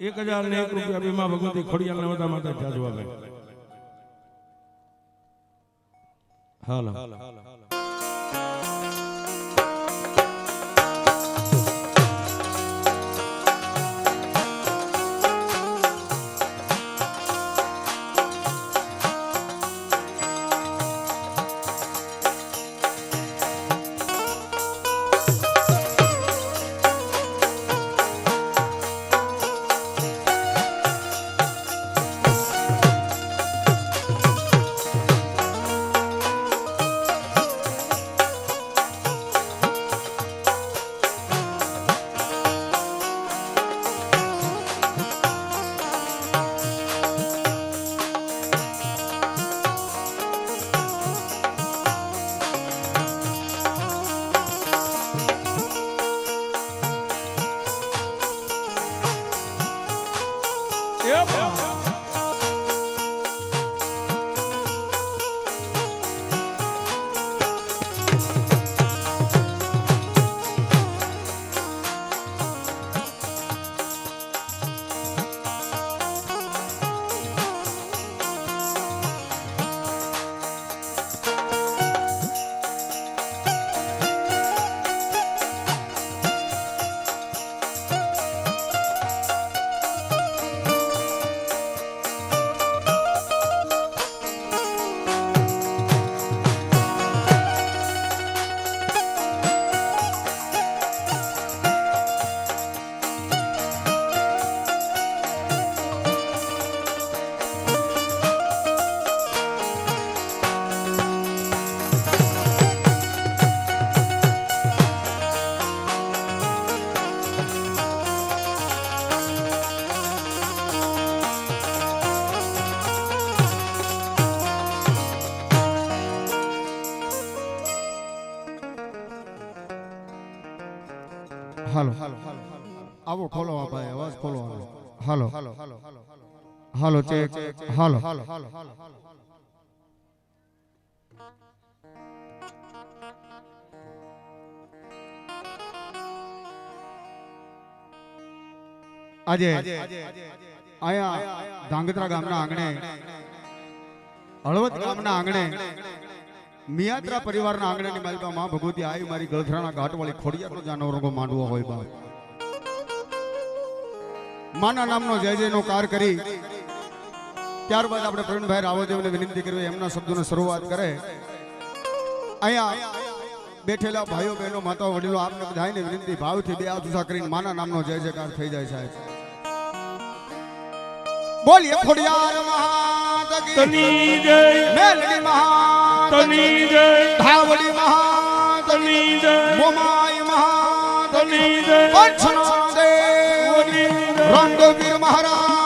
એક હજાર ને એક રૂપિયા બીમા ભગવતી ખોડિયાલ ને બધા માતા જાજવા ભાઈ હાલો. એ હાલો ચેક હાલો. આજે અહીંયા ધાંગધ્રા ગામના આંગણે, હળવદ ગામના આંગણે, મિયાત્રા પરિવારના આંગણેની માલિકા માં ભગવતી આવી મારી ગળથરાના ઘાટવાળી ખોડિયાનો જાનવરો માંડવો હોય બાપ. માના નામનો જય જયનો કાર કરી ત્યારબાદ આપણે પ્રવીણભાઈ રાવદેવને વિનંતી કરવી એમના શબ્દોની શરૂઆત કરે. અહીંયા બેઠેલા ભાઈઓ બહેનો માતા વડીલો આપને બધાને વિનંતી ભાવથી બે હાથ કરીને માના નામનો જય જયકાર થઈ જાય સાહેબ. બોલીએ ખોડિયાર મહાતની જય મેલડી મહાતની જય ધાવડી મહાતની જય મોમાઈ મહાતની જય પંચનો દેવની રંગવીર મહારાજની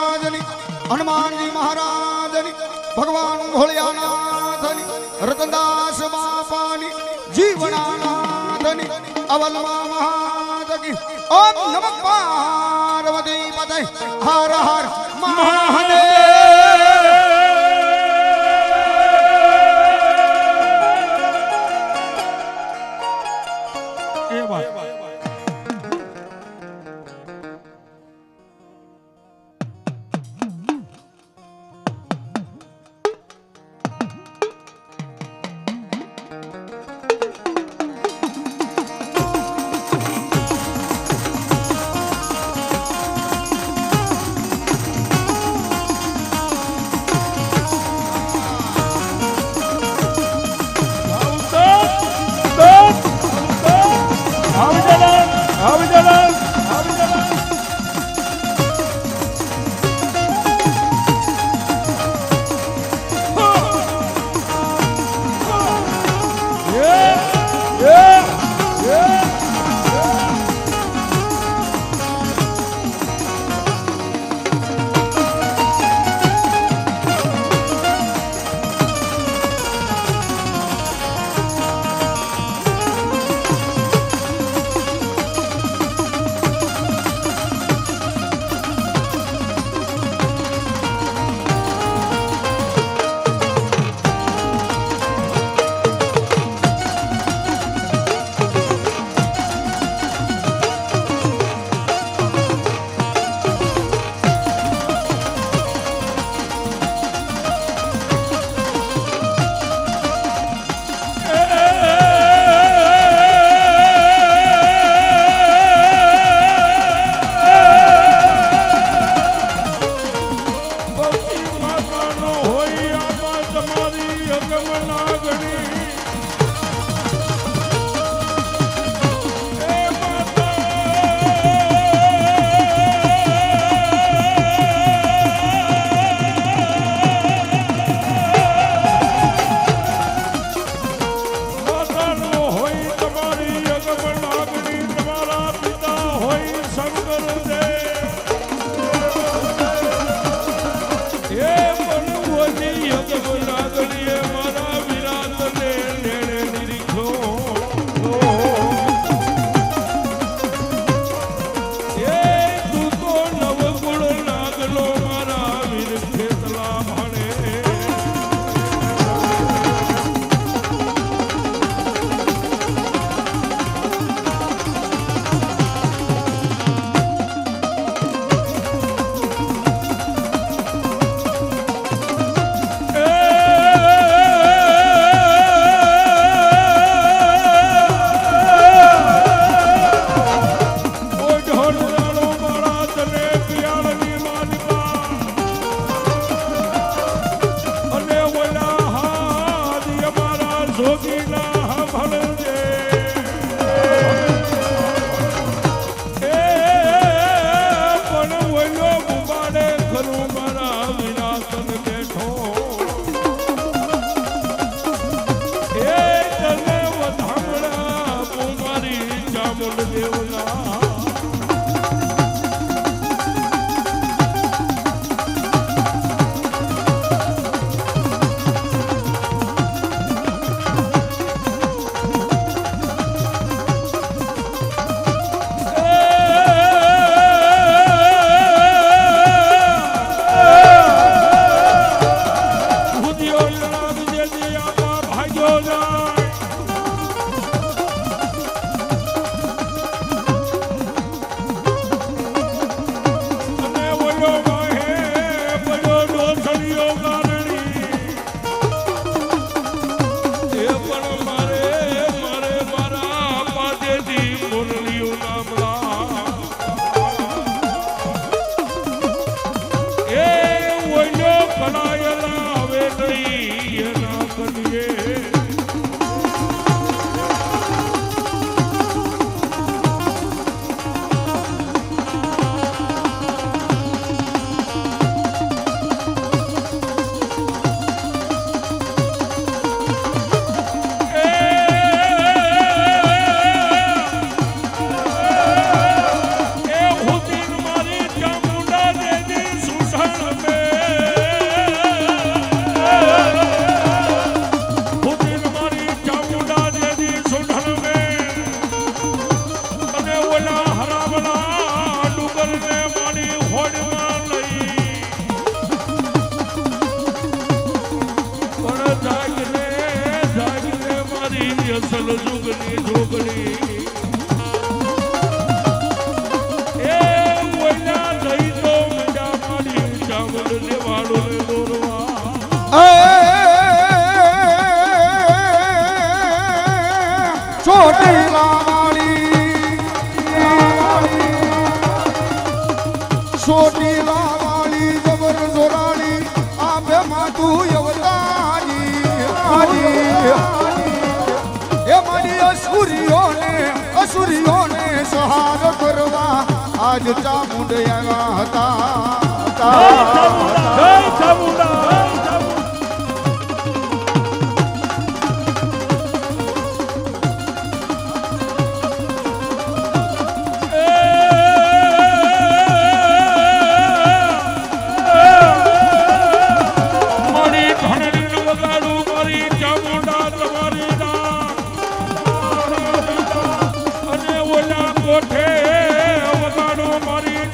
હનુમાનજી મહારાજની ભગવાન ભોળિયાનાથની રતનદાસ બાપાની જીવનાનાથની અવલમા મહાદગી ઓમ નમઃ પાર્વતી પતય હર હર મહાદેવ જચા મુંડયા હતા. જય ચામુંડા જય ચામુંડા.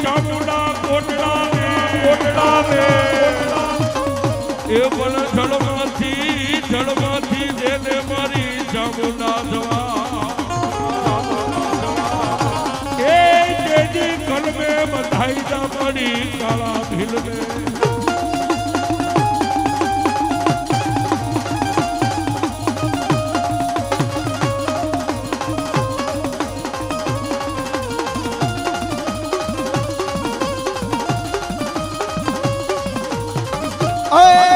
ચામુંડા કોટડા મે કોટડા મે એ પણ જળમાંથી જળમાંથી દેને મારી ચામુંડા જવા. એ જેજી કલમે બધાઈ જા પડી કાળા ભીલ Hey!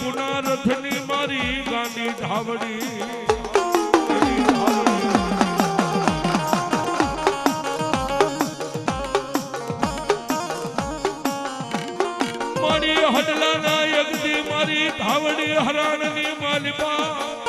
પુના રથની મારી ગાંડી ધાવડી મારી હડલાના યજ્ઞ મારી ધાવડી હરાણની માલિકા.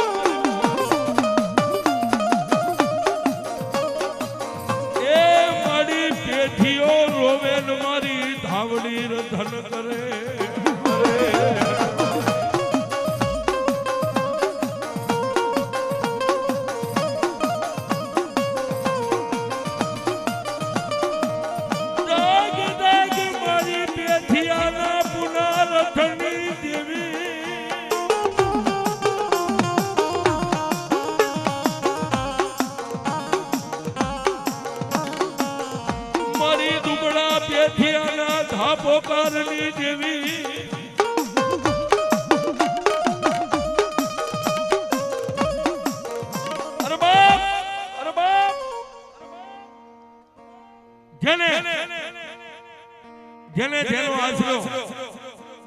જેને જેનો આશરો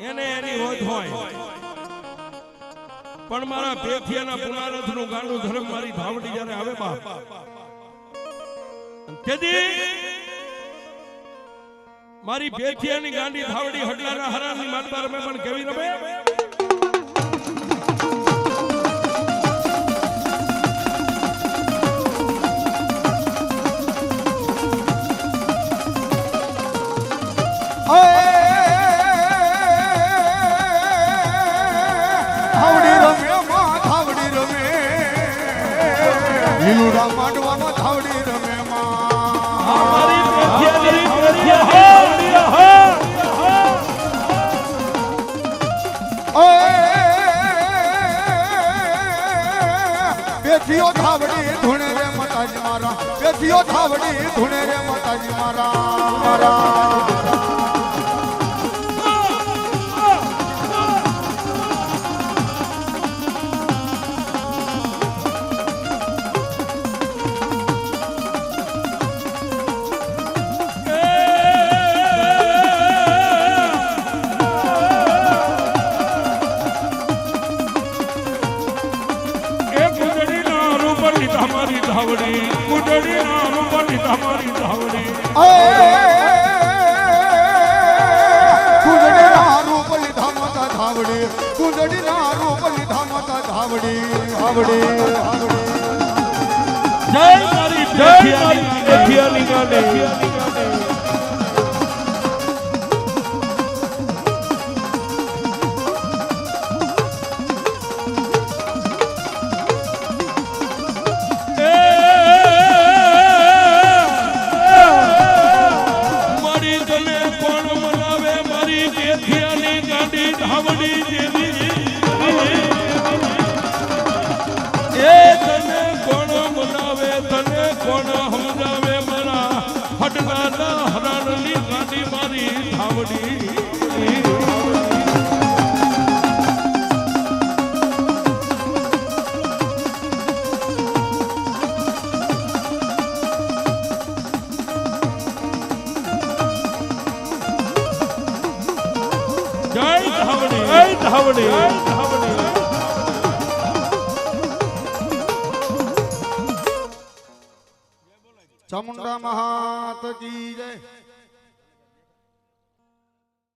એને એની હોત હોય. પણ મારા પેથિયાના પુનારથનું ગાંડું ધર્મ મારી ધાવડી જ્યારે આવે બાપ. તેથી મારી પેથિયાની ગાંડી ધાવડી હડલાના હરાની માનતા રમે પણ કેવી રમે? લીલુડા માંડવામાં ધાવડી રમે બેઠીઓ ધાવડી ધૂણે રે માતાજી મારા. બેઠીઓ ધાવડી ધૂણે રે માતાજી મારા મારા. તમારી કુડડી નામ બની તમારી ધાવડી. કુંડળી ના રૂપ લીધા માતા ધાવડી કુંડળી ના રૂપ લીધા માતા ધાવડી ધાવડી ધાવડી. જય મારી